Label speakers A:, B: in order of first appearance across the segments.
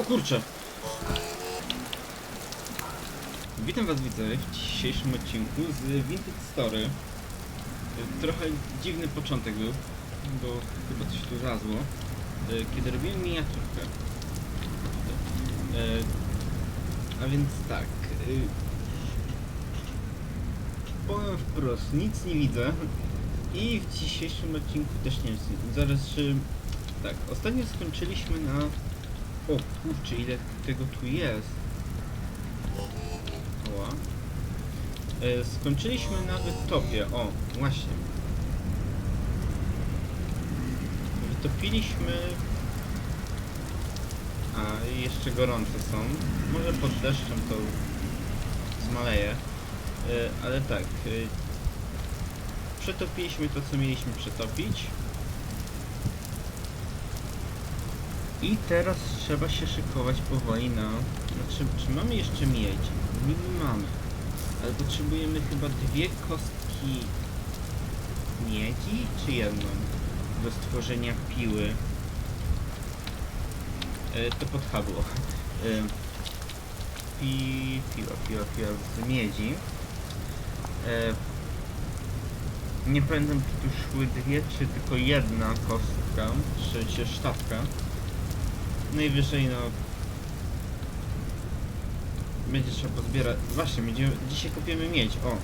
A: O kurczę! Witam was widzowie w dzisiejszym odcinku z Vintage Story. Trochę dziwny początek był, bo chyba coś tu zazło. Kiedy robiłem miniaturkę. E, A więc tak. y, Powiem wprost, nic nie widzę. I w dzisiejszym odcinku też nie wiem. Zaraz, czy... Tak, ostatnio skończyliśmy na... O kurczę, ile tego tu jest. Oła. E, skończyliśmy na wytopie. O, właśnie. Wytopiliśmy... A, jeszcze gorące są. Może pod deszczem to zmaleje. E, ale tak. E, przetopiliśmy to, co mieliśmy przetopić. I teraz trzeba się szykować powoli na... Znaczy, czy mamy jeszcze miedź? Niby mamy. Ale potrzebujemy chyba dwie kostki miedzi, czy jedną? Do stworzenia piły. E, to podchadło. E, pi, piła, piła, piła z miedzi. E, nie pamiętam, czy tu szły dwie, czy tylko jedna kostka, czy się sztabka. Najwyżej no... Będzie trzeba pozbierać... Właśnie, będziemy... dzisiaj kopiemy miedź, o!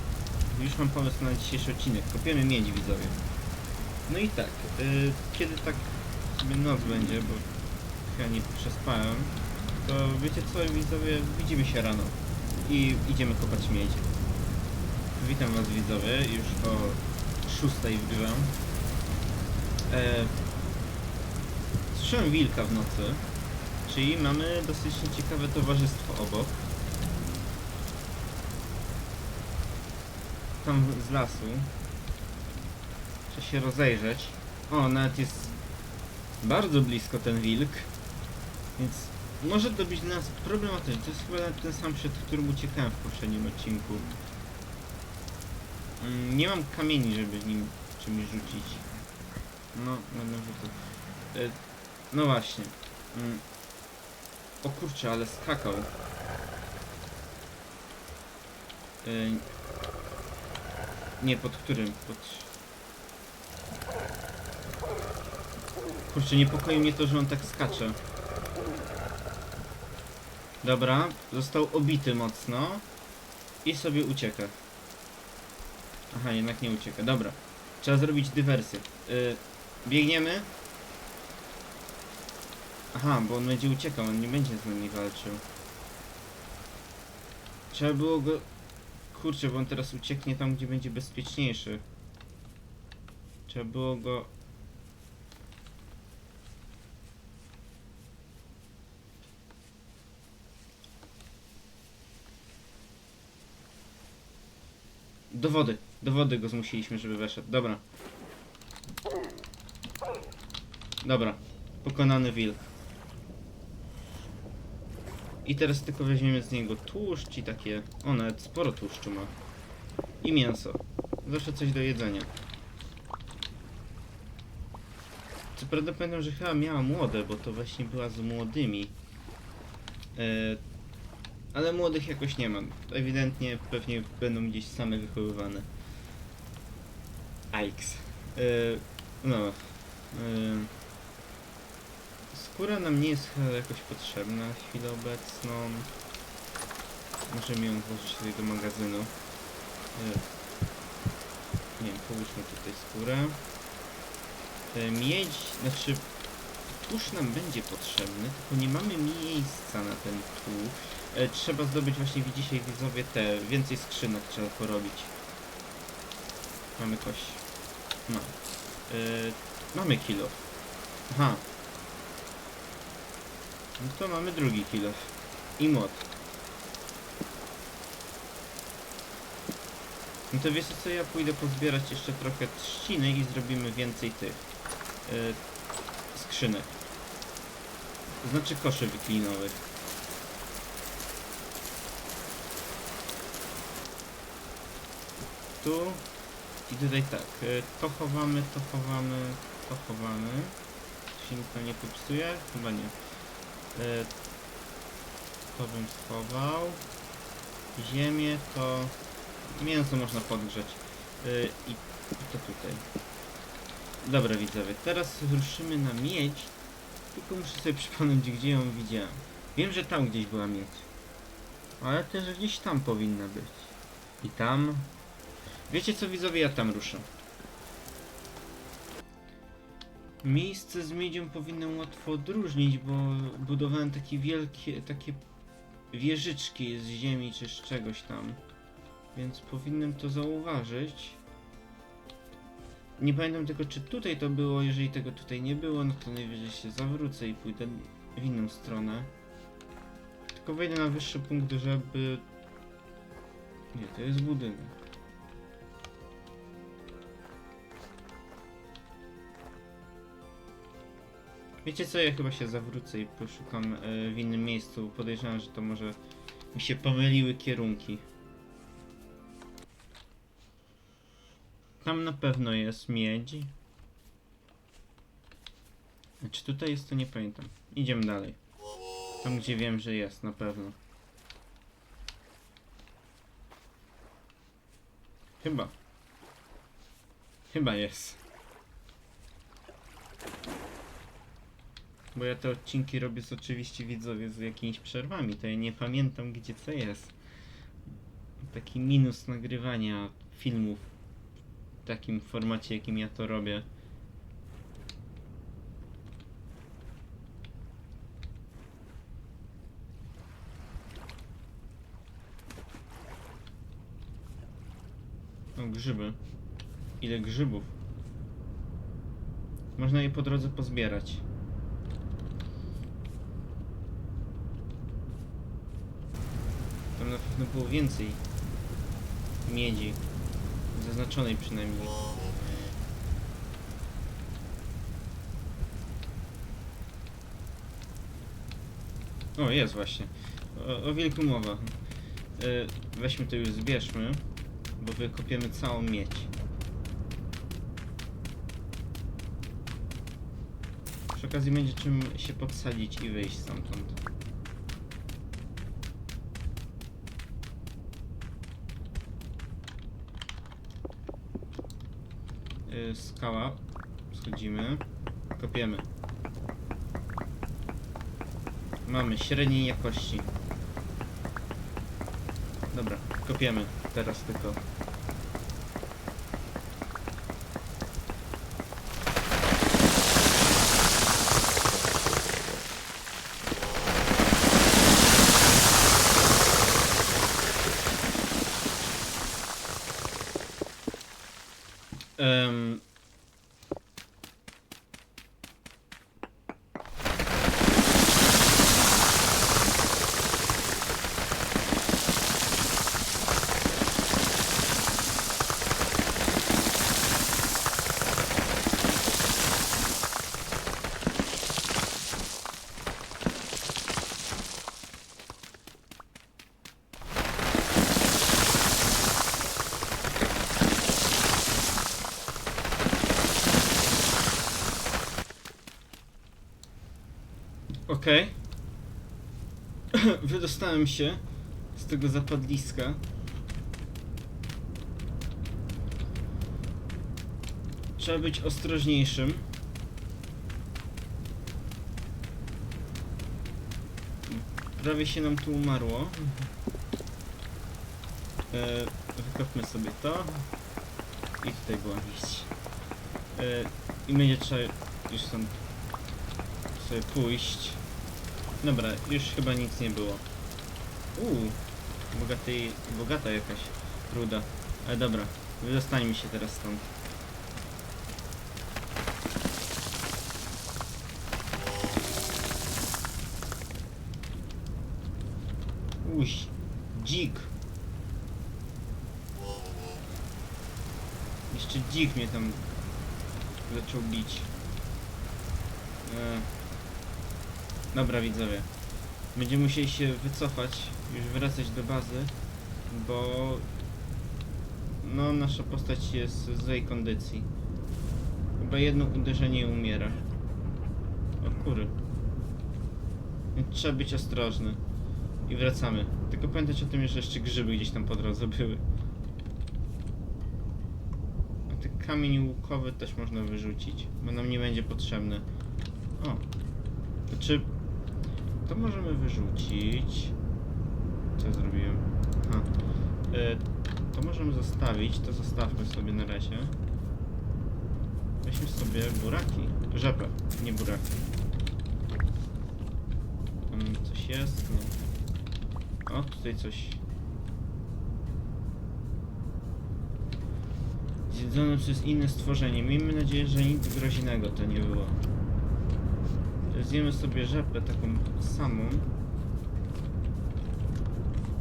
A: Już mam pomysł na dzisiejszy odcinek. Kopiemy miedź, widzowie. No i tak, y, kiedy tak sobie noc będzie, bo chyba nie przespałem, to wiecie co, widzowie, widzimy się rano. I idziemy kopać miedź. Witam was, widzowie, już o 6 wbywam. E, Słyszałem wilka w nocy, czyli mamy dosyć ciekawe towarzystwo obok. Tam z lasu. Trzeba się rozejrzeć. O, nawet jest bardzo blisko ten wilk. Więc może to być dla nas problematyczne. To jest chyba ten sam, przed którym uciekałem w poprzednim odcinku. Mm, Nie mam kamieni, żeby nim czymś rzucić. No, będę rzucał. E, No właśnie. O kurczę, ale skakał. Y, Nie, pod którym? Pod... Kurczę, niepokoi mnie to, że on tak skacze. Dobra, został obity mocno. I sobie ucieka. Aha, jednak nie ucieka. Dobra. Trzeba zrobić dywersję. Y, biegniemy. Aha, bo on będzie uciekał, on nie będzie z nami walczył. Trzeba było go... Kurczę, bo on teraz ucieknie tam, gdzie będzie bezpieczniejszy. Trzeba było go... Do wody. Do wody go zmusiliśmy, żeby weszedł. Dobra. Dobra. Pokonany wilk. I teraz tylko weźmiemy z niego tłuszcz i takie... O, nawet sporo tłuszczu ma. I mięso. Zawsze coś do jedzenia. Co prawda pamiętam, że chyba miała młode, bo to właśnie była z młodymi. E, ale młodych jakoś nie ma. Ewidentnie pewnie będą gdzieś same wychowywane. Aiks. E, no. E, skóra nam nie jest jakoś potrzebna w chwilę obecną. Możemy ją włożyć tutaj do magazynu. E, nie wiem, połóżmy tutaj skórę. E, miedź, znaczy tłuszcz nam będzie potrzebny, tylko nie mamy miejsca na ten tłuszcz. E, trzeba zdobyć właśnie dzisiaj widzowie te, więcej skrzynek trzeba porobić. Mamy kość. No. E, mamy kilo. Aha. No to mamy drugi kilo. I młot. No to wiecie co, ja pójdę pozbierać jeszcze trochę trzciny i zrobimy więcej tych e, skrzynek. To znaczy koszy wyklinowych. Tu i tutaj tak, e, to chowamy, to chowamy, to chowamy. Czy nic tam nie popsuje? Chyba nie. E, to bym schował. Ziemię to... Mięso można podgrzać. Yy, I to tutaj. Dobra widzowie, teraz ruszymy na miedź. Tylko muszę sobie przypomnieć, gdzie ją widziałem. Wiem, że tam gdzieś była miedź. Ale też gdzieś tam powinna być. I tam. Wiecie co widzowie, ja tam ruszę. Miejsce z miedzią powinnam łatwo odróżnić, bo budowałem takie wielkie, takie wieżyczki z ziemi czy z czegoś tam. Więc powinienem to zauważyć. Nie pamiętam tylko czy tutaj to było, jeżeli tego tutaj nie było, no to najwyżej się zawrócę i pójdę w inną stronę. Tylko wejdę na wyższy punkt, żeby... Nie, to jest budynek. Wiecie co, ja chyba się zawrócę i poszukam e, w innym miejscu. Podejrzewam, że to może mi się pomyliły kierunki. Tam na pewno jest miedź. A czy tutaj jest, to nie pamiętam. Idziemy dalej. Tam gdzie wiem, że jest, na pewno. Chyba. Chyba jest. Bo ja te odcinki robię z oczywiście widzowie z jakimiś przerwami, to ja nie pamiętam gdzie co jest. Taki minus nagrywania filmów w takim formacie jakim ja to robię. O, grzyby. Ile grzybów. Można je po drodze pozbierać. Tam na pewno było więcej miedzi. Zaznaczonej przynajmniej. O, jest właśnie. O, o wilku mowa. E, weźmy to już zbierzmy, bo wykopiemy całą miedź. Przy okazji będzie czym się podsadzić i wyjść stamtąd. Skała. Schodzimy. Kopiemy. Mamy średniej jakości. Dobra, kopiemy. Teraz tylko. Okej. Wydostałem się z tego zapadliska. Trzeba być ostrożniejszym. Prawie się nam tu umarło. E, wykopmy sobie to. I tutaj była iść. E, I będzie trzeba już stąd sobie pójść. Dobra, już chyba nic nie było. Uuu, bogatej, bogata jakaś ruda. Ale dobra, wydostańmy się teraz stąd. Uś, dzik. Jeszcze dzik mnie tam zaczął bić. Eee. Dobra widzowie. Będziemy musieli się wycofać, już wracać do bazy, bo no nasza postać jest w złej kondycji. Chyba jedno uderzenie umiera. O kury. Więc Trzeba być ostrożny. I wracamy. Tylko pamiętać o tym, że jeszcze grzyby gdzieś tam po drodze były. A ten kamień łukowy też można wyrzucić, bo nam nie będzie potrzebny. O. Znaczy... To możemy wyrzucić. Co zrobiłem? E, to możemy zostawić, to zostawmy sobie na razie. Weźmy sobie buraki. Rzepę, nie buraki. Tam coś jest? Nie. O, tutaj coś. Zjedzone przez inne stworzenie. Miejmy nadzieję, że nic groźnego to nie było. Zjemy sobie rzepę taką samą.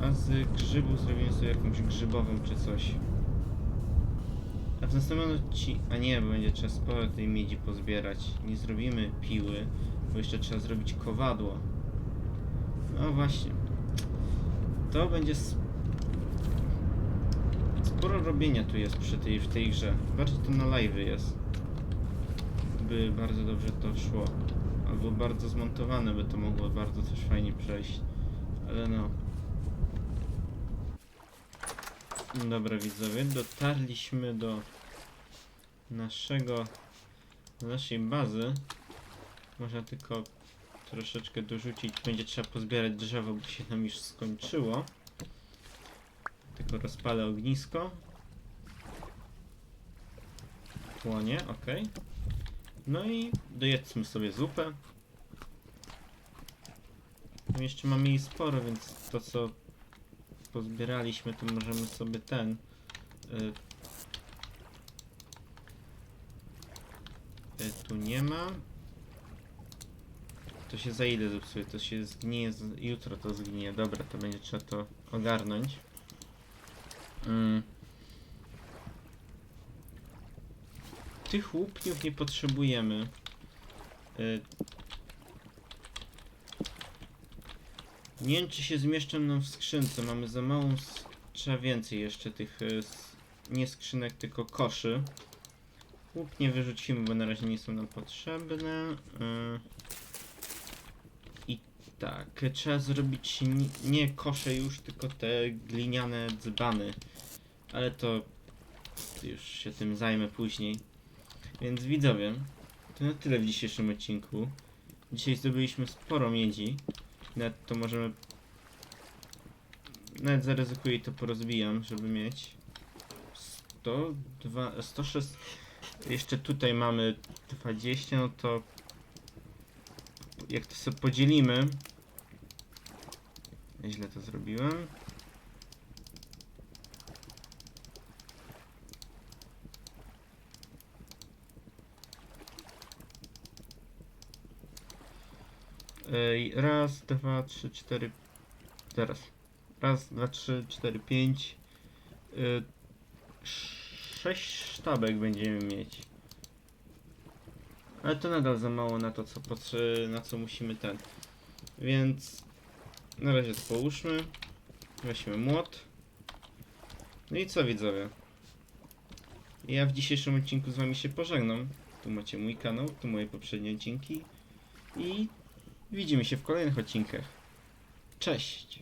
A: A z grzybów zrobimy sobie jakąś grzybową czy coś. A w następnym odcinku... A nie, bo będzie trzeba sporo tej miedzi pozbierać. Nie zrobimy piły, bo jeszcze trzeba zrobić kowadło. No właśnie. To będzie... Sporo robienia tu jest przy tej, w tej grze. Bardziej to na live jest. By bardzo dobrze to szło. Albo bardzo zmontowane by to mogło bardzo też fajnie przejść. Ale no... Dobra widzowie, dotarliśmy do naszego, do naszej bazy. Można tylko troszeczkę dorzucić, będzie trzeba pozbierać drzewo, bo się nam już skończyło. Tylko rozpalę ognisko. Płonie, ok. No i dojedzmy sobie zupę. Tam jeszcze mamy jej sporo, więc to co pozbieraliśmy, to możemy sobie ten. Y, y, tu nie ma. To się za ile zepsuje? To się zgnije, z, jutro to zgnije. Dobra, to będzie trzeba to ogarnąć. Mm. Tych łupniów nie potrzebujemy. Y, Nie wiem, czy się zmieszczą nam w skrzynce. Mamy za małą. Trzeba więcej jeszcze tych. s- Nie skrzynek, tylko koszy. Łup nie wyrzucimy, bo na razie nie są nam potrzebne. y. I tak, trzeba zrobić ni- nie kosze już, tylko te gliniane dzbany. Ale to już się tym zajmę później. Więc widzowie, to na tyle w dzisiejszym odcinku. Dzisiaj zdobyliśmy sporo miedzi. Nawet to możemy... Nawet zaryzykuję i to porozbijam, żeby mieć 102, 106... Jeszcze tutaj mamy 20, no to... Jak to sobie podzielimy... Źle to zrobiłem. Raz, dwa, trzy, cztery. Teraz. Raz, dwa, trzy, cztery, pięć. Y, sześć sztabek będziemy mieć. Ale to nadal za mało na to, co na co musimy ten. Więc na razie to połóżmy. Weźmy młot. No i co widzowie? Ja w dzisiejszym odcinku z wami się pożegnam. Tu macie mój kanał, tu moje poprzednie odcinki. I Widzimy się w kolejnych odcinkach. Cześć!